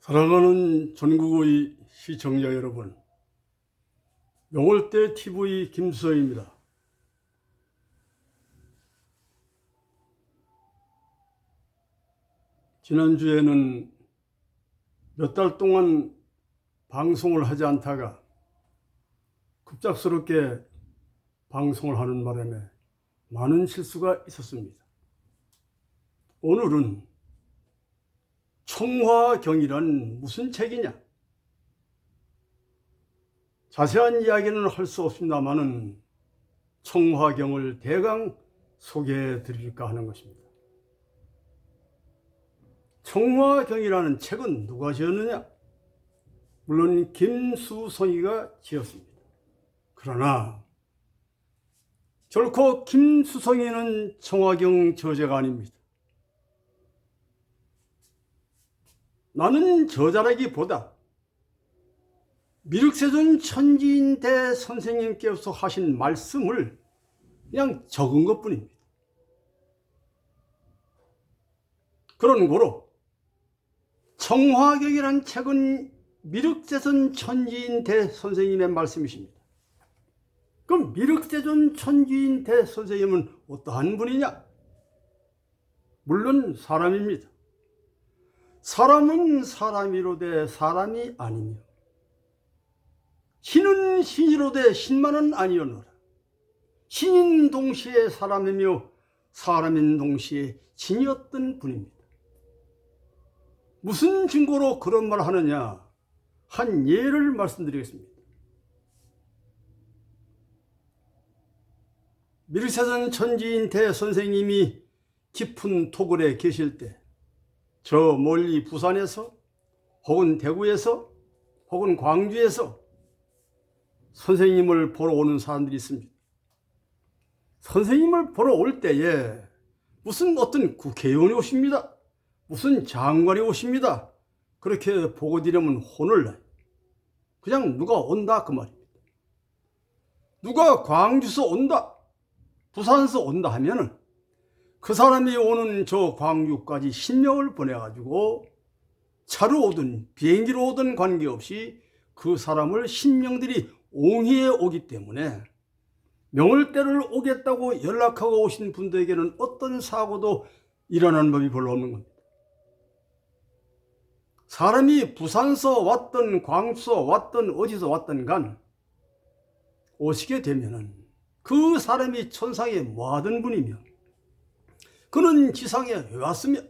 사랑하는 전국의 시청자 여러분, 명월대 TV 김수영입니다. 지난주에는 몇 달 동안 방송을 하지 않다가 급작스럽게 방송을 하는 바람에 많은 실수가 있었습니다. 오늘은 청화경이란 무슨 책이냐? 자세한 이야기는 할 수 없습니다만은 청화경을 대강 소개해 드릴까 하는 것입니다. 청화경이라는 책은 누가 지었느냐? 물론 김수성이가 지었습니다. 그러나 결코 김수성이는 청화경 저자가 아닙니다. 나는 저자라기보다 미륵세존 천지인대 선생님께서 하신 말씀을 그냥 적은 것 뿐입니다. 그런 고로 청화경이란 책은 미륵세존 천지인 대 선생님의 말씀이십니다. 그럼 미륵세존 천지인 대 선생님은 어떠한 분이냐? 물론 사람입니다. 사람은 사람이로되 사람이 아니며 신은 신이로되 신만은 아니오노라. 신인 동시에 사람이며 사람인 동시에 신이었던 분입니다. 무슨 증거로 그런 말을 하느냐? 한 예를 말씀드리겠습니다. 미르세선 천지인 대 선생님이 깊은 토굴에 계실 때 저 멀리 부산에서 혹은 대구에서 혹은 광주에서 선생님을 보러 오는 사람들이 있습니다. 선생님을 보러 올 때에 무슨 어떤 국회의원이 오십니다. 무슨 장관이 오십니다. 그렇게 보고 드리면 혼을 나요. 그냥 누가 온다 그 말입니다. 누가 광주서 온다, 부산서 온다 하면은 그 사람이 오는 저 광주까지 신명을 보내가지고 차로 오든 비행기로 오든 관계없이 그 사람을 신명들이 옹이해 오기 때문에 명월대를 오겠다고 연락하고 오신 분들에게는 어떤 사고도 일어나는 법이 별로 없는 겁니다. 사람이 부산서 왔던 광주서 왔던 어디서 왔던 간 오시게 되면은 그 사람이 천상에 뭐 하던 분이며 그는 지상에 왜 왔으며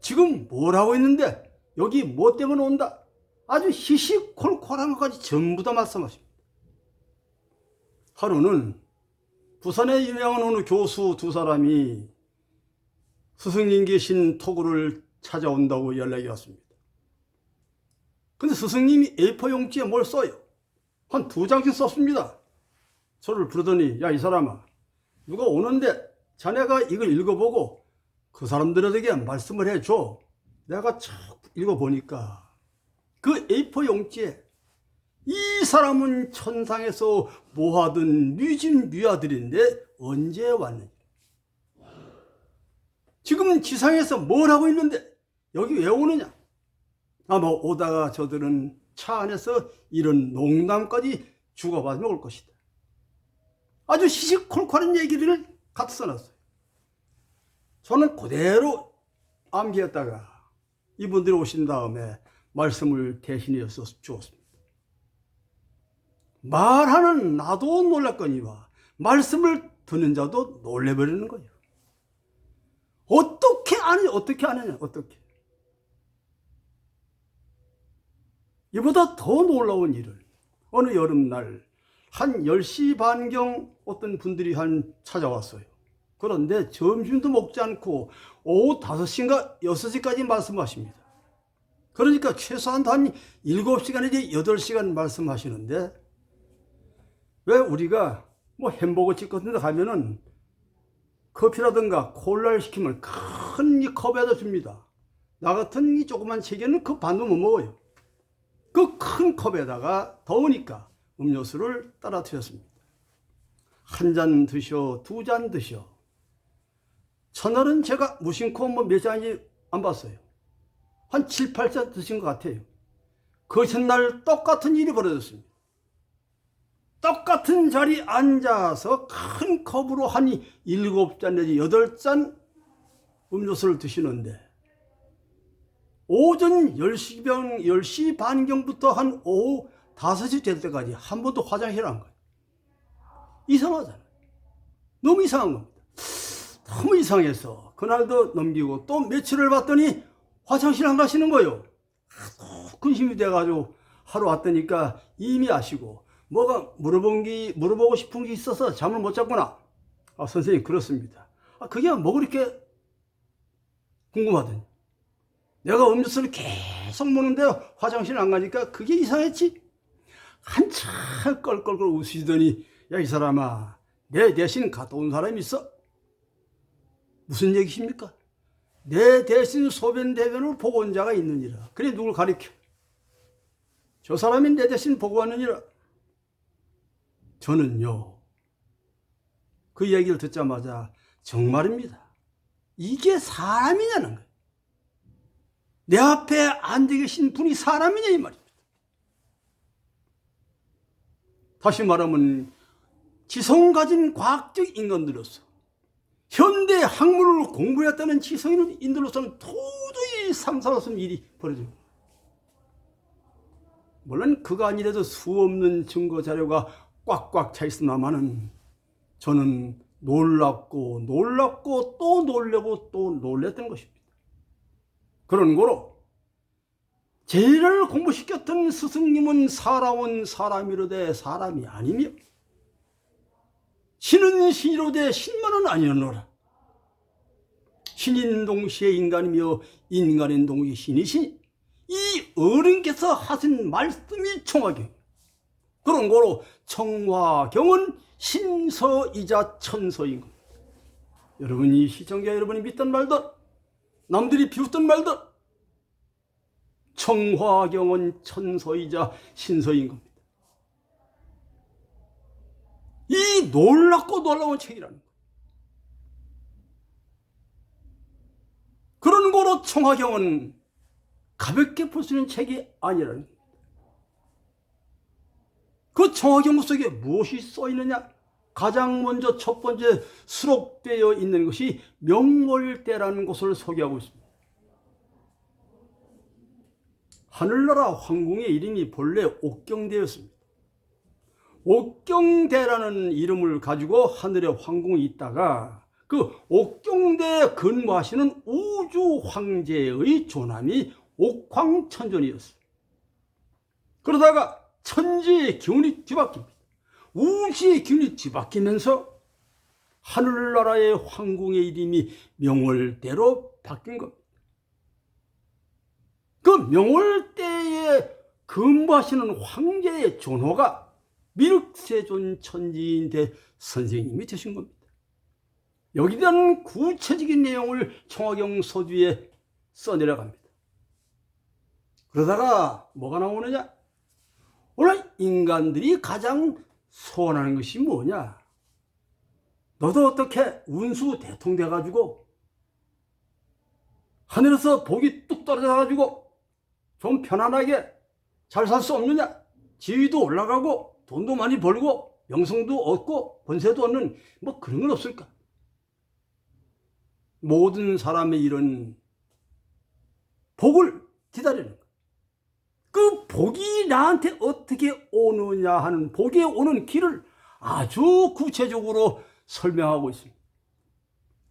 지금 뭘 하고 있는데 여기 뭐 때문에 온다 아주 희시콜콜한 것까지 전부 다 말씀하십니다. 하루는 부산에 유명한 어느 교수 두 사람이 스승님 계신 토구를 찾아온다고 연락이 왔습니다. 근데 스승님이 A4 용지에 뭘 써요? 한 두 장씩 썼습니다. 저를 부르더니 야 이 사람아 누가 오는데 자네가 이걸 읽어보고 그 사람들에게 말씀을 해줘. 내가 쭉 읽어보니까 그 A4 용지에 이 사람은 천상에서 뭐하든 뮤진 뮤아들인데 언제 왔느냐. 지금 지상에서 뭘 하고 있는데 여기 왜 오느냐. 아마 오다가 저들은 차 안에서 이런 농담까지 주고받으며 올 것이다. 아주 시시콜콜한 얘기를 갖다 써놨어요. 저는 그대로 암기했다가 이분들이 오신 다음에 말씀을 대신해 주었습니다. 말하는 나도 놀랐거니와 말씀을 듣는 자도 놀래버리는 거예요. 어떻게 아니 어떻게 아느냐 어떻게 이보다 더 놀라운 일을 어느 여름날 한 10시 반경 어떤 분들이 한 찾아왔어요. 그런데 점심도 먹지 않고 오후 5시인가 6시까지 말씀하십니다. 그러니까 최소한 한 7시간이지 8시간 말씀하시는데 왜 우리가 뭐 햄버거 집 같은 데 가면은 커피라든가 콜라를 시키면 큰 이 컵에다 줍니다. 나 같은 이 조그만 체계는 그 반도 못 먹어요. 그 큰 컵에다가 더우니까 음료수를 따라 드렸습니다. 한 잔 드셔, 두 잔 드셔. 첫날은 제가 무심코 뭐몇 잔인지 안 봤어요. 한 7, 8자 드신 것 같아요. 그 전날 똑같은 일이 벌어졌습니다. 똑같은 자리에 앉아서 큰 컵으로 한 7잔 내지 8잔 음료수를 드시는데 오전 10시경, 10시 반경부터 한 오후 5시 될 때까지 한 번도 안 가요. 이상하잖아요. 너무 이상한 겁니다. 너무 이상해서 그날도 넘기고 또 며칠을 봤더니 화장실 안 가시는 거예요. 하도 근심이 돼가지고 하루 왔더니까 이미 아시고 뭐가 물어본 게 물어보고 싶은 게 있어서 잠을 못 잤구나. 아 선생님 그렇습니다. 아 그게 뭐 그렇게 궁금하더니 내가 음료수를 계속 먹는데 화장실 안 가니까 그게 이상했지. 한참 껄껄껄 웃으시더니 야 이 사람아 내 대신 갔다 온 사람이 있어? 무슨 얘기십니까? 내 대신 소변 대변을 보고 온 자가 있느니라. 그래 누굴 가리켜? 저 사람이 내 대신 보고 왔느니라. 저는요. 그 얘기를 듣자마자 정말입니다. 이게 사람이냐는 거예요. 내 앞에 앉아 계신 분이 사람이냐 이 말입니다. 다시 말하면 지성 가진 과학적 인간들로서 현대 학문을 공부했다는 지성인들로서는 도저히 상상할 수 없는 일이 벌어지고 물론 그가 아니라도 수없는 증거 자료가 꽉꽉 차 있으나마는 저는 놀랍고 놀랍고 또 놀래고 또 놀랬던 것입니다. 그런 거로 제일을 공부시켰던 스승님은 살아온 사람이로되 사람이 아니며 신은 신이로되 신만은 아니었노라. 신인 동시에 인간이며 인간인 동시에 신이시니 이 어른께서 하신 말씀이 청화경. 그런 거로 청화경은 신서이자 천서인 겁니다. 여러분이 시청자 여러분이 믿던 말든 남들이 비웃던 말든 청화경은 천서이자 신서인 겁니다. 이 놀랍고 놀라운 책이라는 거예요. 그런 거로 청화경은 가볍게 볼 수 있는 책이 아니라는 겁니다. 그 청화경 속에 무엇이 써 있느냐? 가장 먼저 첫 번째 수록되어 있는 것이 명월대라는 곳을 소개하고 있습니다. 하늘나라 황궁의 이름이 본래 옥경대였습니다. 옥경대라는 이름을 가지고 하늘에 황궁이 있다가 그 옥경대에 근무하시는 우주 황제의 조남이 옥황천존이었어요. 그러다가 천지의 기운이 뒤바뀝니다. 우주의 기운이 뒤바뀌면서 하늘나라의 황궁의 이름이 명월대로 바뀐 겁니다. 그 명월대에 근무하시는 황제의 존호가 밀흑세존 천지인대 선생님이 되신 겁니다. 여기에 대한 구체적인 내용을 청화경 서주에 써내려갑니다. 그러다가 뭐가 나오느냐? 오늘 인간들이 가장 소원하는 것이 뭐냐? 너도 어떻게 운수 대통 돼가지고 하늘에서 복이 뚝 떨어져가지고 좀 편안하게 잘 살 수 없느냐? 지위도 올라가고 돈도 많이 벌고 명성도 얻고 권세도 얻는 뭐 그런 건 없을까? 모든 사람의 이런 복을 기다리는 것. 그 복이 나한테 어떻게 오느냐 하는 복에 오는 길을 아주 구체적으로 설명하고 있습니다.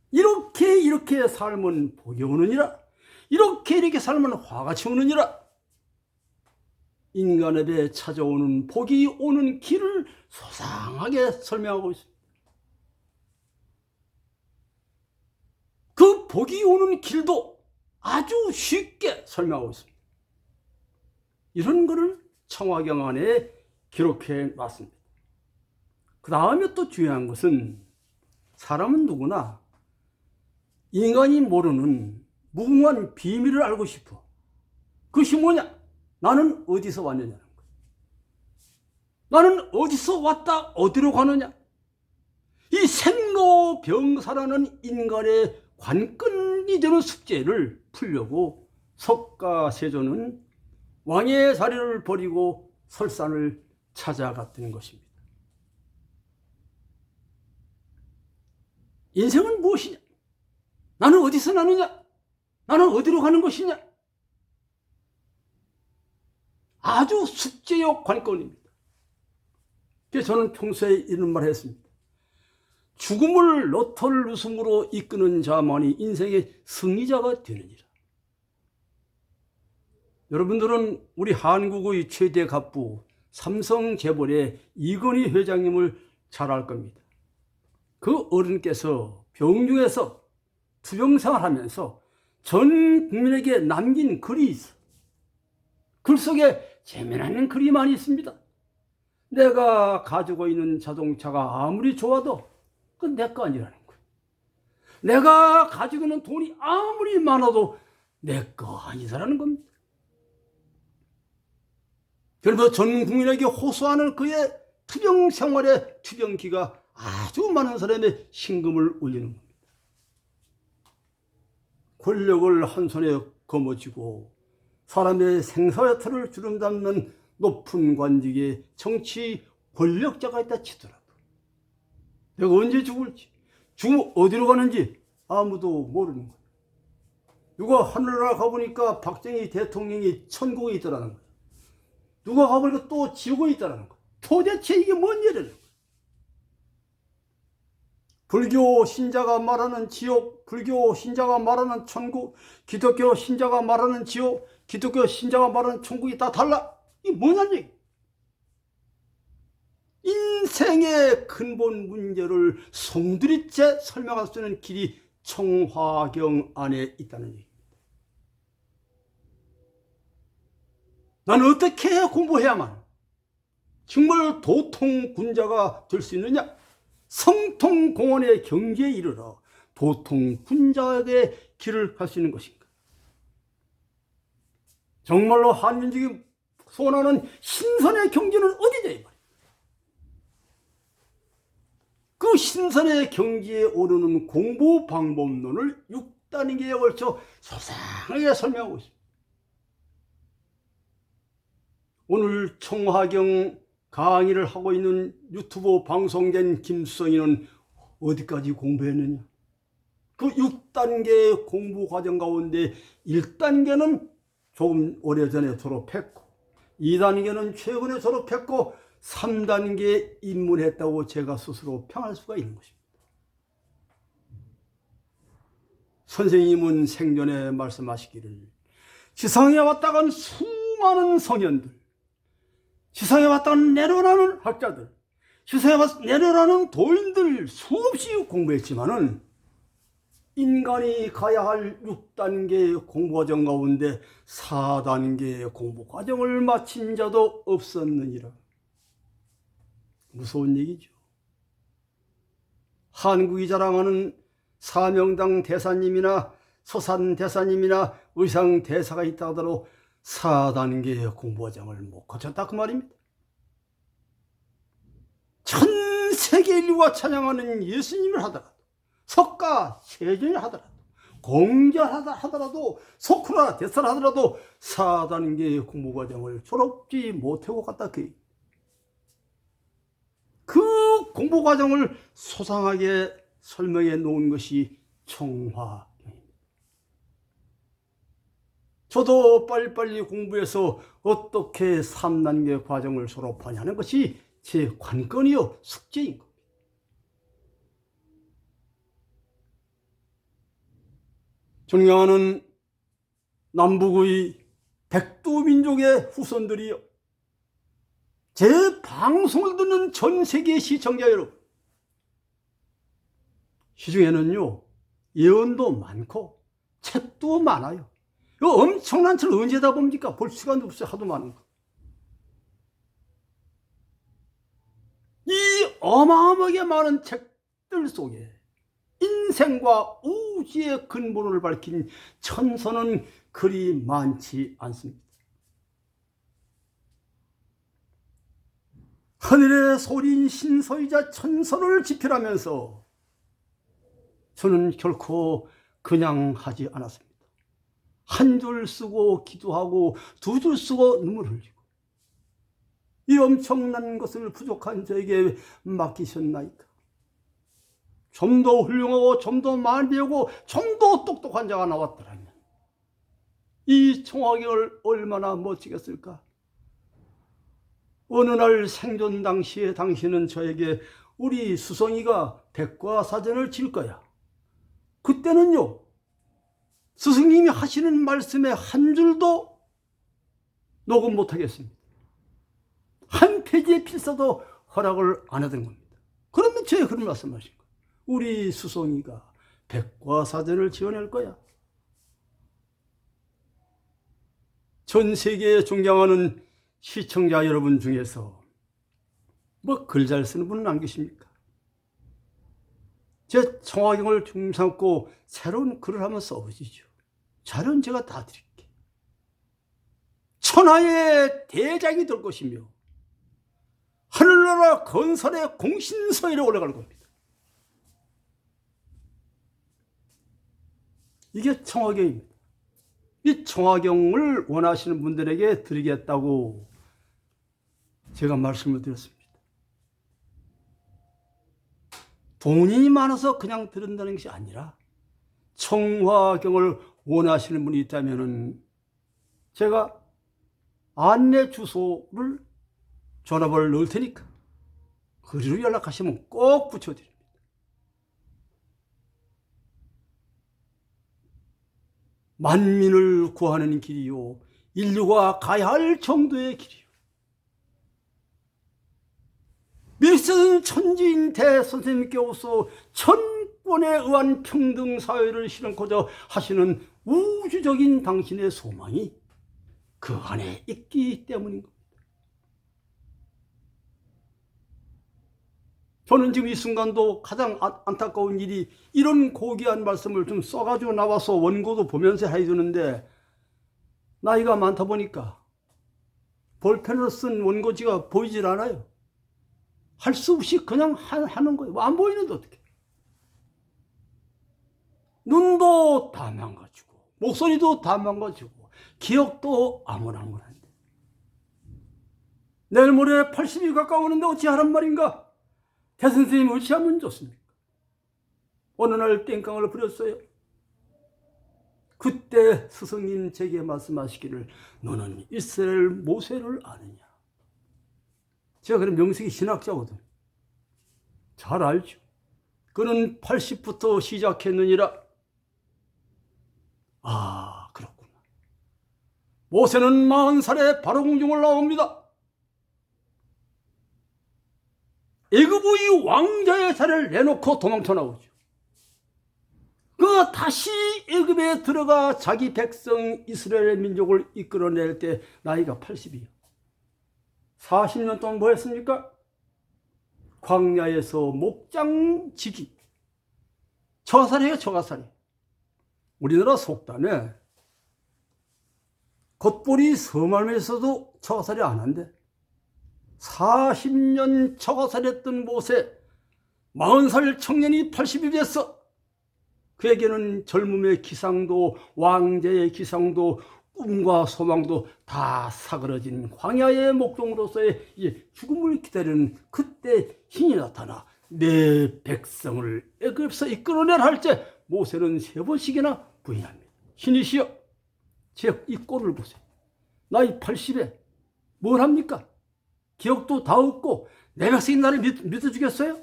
이렇게 이렇게 살면 복이 오느니라. 이렇게 이렇게 살면 화가 치우느니라. 인간에게 찾아오는 복이 오는 길을 소상하게 설명하고 있습니다. 그 복이 오는 길도 아주 쉽게 설명하고 있습니다. 이런 거를 청화경 안에 기록해 놨습니다. 그 다음에 또 중요한 것은 사람은 누구나 인간이 모르는 무궁한 비밀을 알고 싶어. 그것이 뭐냐? 나는 어디서 왔느냐는 거예요. 나는 어디서 왔다 어디로 가느냐? 이 생로병사라는 인간의 관건이 되는 숙제를 풀려고 석가세조는 왕의 자리를 버리고 설산을 찾아갔던 것입니다. 인생은 무엇이냐? 나는 어디서 나느냐? 나는 어디로 가는 것이냐? 아주 숙제요 관건입니다. 그래서 저는 평소에 이런 말을 했습니다. 죽음을 너털 웃음으로 이끄는 자만이 인생의 승리자가 되느니라. 여러분들은 우리 한국의 최대 갑부 삼성재벌의 이건희 회장님을 잘 알 겁니다. 그 어른께서 병중에서 투병생활 하면서 전 국민에게 남긴 글이 있어. 글 속에 재미나는 글이 많이 있습니다. 내가 가지고 있는 자동차가 아무리 좋아도 그건 내 거 아니라는 거예요. 내가 가지고 있는 돈이 아무리 많아도 내 거 아니다라는 겁니다. 그래서 전 국민에게 호소하는 그의 투병 생활의 투병기가 아주 많은 사람의 신금을 울리는 겁니다. 권력을 한 손에 거머쥐고 사람의 생사여탈을 주름잡는 높은 관직에 정치 권력자가 있다 치더라도 내가 언제 죽을지 죽으면 어디로 가는지 아무도 모르는 거예요. 누가 하늘나라 가보니까 박정희 대통령이 천국에 있더라는 거예요. 누가 가보니까 또 지옥에 있다는 거예요. 도대체 이게 뭔 일이냐? 불교 신자가 말하는 지옥, 불교 신자가 말하는 천국, 기독교 신자가 말하는 지옥, 기독교 신자가 말하는 천국이 다 달라. 뭐냐는 얘기. 인생의 근본 문제를 송두리째 설명할 수 있는 길이 청화경 안에 있다는 얘기입니다. 나는 어떻게 공부해야만 정말 도통군자가 될 수 있느냐? 성통공원의 경지에 이르러 도통군자의 길을 갈 수 있는 것인가? 정말로 한민족이 소원하는 신선의 경지는 어디냐 이 말이야. 그 신선의 경지에 오르는 공부 방법론을 6단계에 걸쳐 소상하게 설명하고 있습니다. 오늘 청화경 강의를 하고 있는 유튜브 방송된 김수성이는 어디까지 공부했느냐? 그 6단계 공부 과정 가운데 1단계는 조금 오래전에 졸업했고 2단계는 최근에 졸업했고 3단계 입문했다고 제가 스스로 평할 수가 있는 것입니다. 선생님은 생전에 말씀하시기를 지상에 왔다간 수많은 성현들 지상에 왔다가 내려라는 학자들, 지상에 와서 내려라는 도인들 수없이 공부했지만은 인간이 가야 할 6단계 공부과정 가운데 4단계 공부과정을 마친 자도 없었느니라. 무서운 얘기죠. 한국이 자랑하는 사명당 대사님이나 서산 대사님이나 의상 대사가 있다 하더라도 4단계의 공부과정을 못 거쳤다 그 말입니다. 전 세계 인류가 찬양하는 예수님을 하더라도 석가 세전을 하더라도 공자하다 하더라도 소크라 대사를 하더라도 4단계의 공부과정을 졸업지 못하고 갔다 그, 그 공부과정을 소상하게 설명해 놓은 것이 청화 저도 빨리빨리 공부해서 어떻게 3단계 과정을 졸업하냐는 것이 제 관건이요 숙제인 겁니다. 존경하는 남북의 백두민족의 후손들이요. 제 방송을 듣는 전 세계 시청자 여러분. 시중에는요, 예언도 많고, 책도 많아요. 그 엄청난 책을 언제 다 봅니까? 볼 시간도 없어요. 하도 많은 거. 이 어마어마하게 많은 책들 속에 인생과 우주의 근본을 밝힌 천서는 그리 많지 않습니다. 하늘의 소리인 신서이자 천서를 지필하면서 저는 결코 그냥 하지 않았습니다. 한 줄 쓰고 기도하고 두 줄 쓰고 눈물 흘리고 이 엄청난 것을 부족한 저에게 맡기셨나이까? 좀 더 훌륭하고 좀 더 많이 배우고 좀 더 똑똑한 자가 나왔더라면 이 청화경을 얼마나 멋지겠을까? 어느 날 생존 당시에 당신은 저에게 우리 수성이가 백과사전을 칠 거야. 그때는요, 스승님이 하시는 말씀에 한 줄도 녹음 못 하겠습니다. 한 페이지의 필사도 허락을 안 하던 겁니다. 그러면 제가 그런 말씀하신 거예요. 우리 수송이가 백과사전을 지어낼 거야. 전 세계에 존경하는 시청자 여러분 중에서 뭐 글 잘 쓰는 분은 안 계십니까? 제 청화경을 중삼고 새로운 글을 한번 써보시죠. 자료는 제가 다 드릴게요. 천하의 대장이 될 것이며 하늘나라 건설의 공신서열에 올라갈 겁니다. 이게 청화경입니다. 이 청화경을 원하시는 분들에게 드리겠다고 제가 말씀을 드렸습니다. 돈이 많아서 그냥 들은다는 것이 아니라 청화경을 원하시는 분이 있다면 제가 안내 주소를 전화번호를 넣을 테니까 그리로 연락하시면 꼭 붙여드립니다. 만민을 구하는 길이요. 인류가 가야 할 정도의 길이요. 밀선 천지인 대선생님께서 천권에 의한 평등 사회를 실현코자 하시는 우주적인 당신의 소망이 그 안에 있기 때문인 겁니다. 저는 지금 이 순간도 가장 아- 안타까운 일이 이런 고귀한 말씀을 좀 써가지고 나와서 원고도 보면서 해주는데 나이가 많다 보니까 볼펜으로 쓴 원고지가 보이질 않아요. 할 수 없이 그냥 하, 하는 거예요. 안 보이는데 어떻게? 눈도 다 망가지고 목소리도 다 망가지고 기억도 아무랑무한데 내일 모레 80이 가까우는데 어찌 하란 말인가? 대선생님 어찌하면 좋습니까? 어느 날 땡깡을 부렸어요. 그때 스승님 제게 말씀하시기를 너는 이스라엘 모세를 아느냐? 제가 그런 명색이 신학자거든. 잘 알죠. 그는 80부터 시작했느니라. 아, 그렇구나. 모세는 40살에 바로 공중을 나옵니다. 애굽의 왕자의 자리를 내놓고 도망쳐 나오죠. 그 다시 애굽에 들어가 자기 백성 이스라엘 민족을 이끌어낼 때 나이가 80이요. 40년 동안 뭐 했습니까? 광야에서 목장 지기. 처가살이에요, 처가살이. 우리나라 속담에 겉보리 서말에서도 처가살이 안 한대. 40년 처가살했던 모세, 40살 청년이 80이 됐어. 그에게는 젊음의 기상도, 왕제의 기상도, 꿈과 소망도 다 사그러진 광야의 목동으로서의 죽음을 기다리는 그때 신이 나타나 내 백성을 애굽에서 이끌어내라 할 때 모세는 세 번씩이나 부인합니다. 신이시여, 제 이 꼴을 보세요. 나이 80에 뭘 합니까? 기억도 다 없고 내 백성이 나를 믿, 믿어주겠어요?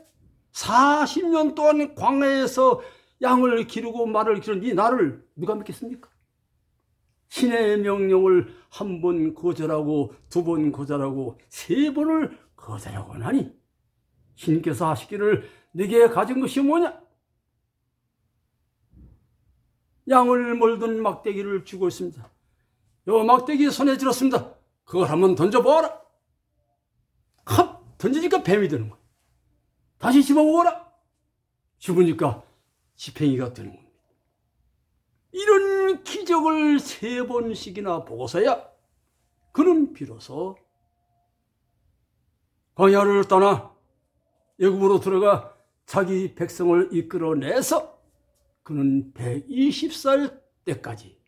40년 동안 광야에서 양을 기르고 말을 기른 이 나를 누가 믿겠습니까? 신의 명령을 한 번 거절하고 두 번 거절하고 세 번을 거절하고 나니 신께서 하시기를 네게 가진 것이 뭐냐? 양을 몰던 막대기를 쥐고 있습니다. 요 막대기 손에 들었습니다. 그걸 한번 던져보아라. 합 던지니까 뱀이 되는 거야. 다시 집어보아라. 집으니까 지팽이가 되는 겁니다. 이런 기적을 세 번씩이나 보고서야 그는 비로소 광야를 떠나 애굽으로 들어가 자기 백성을 이끌어내서 그는 120살 때까지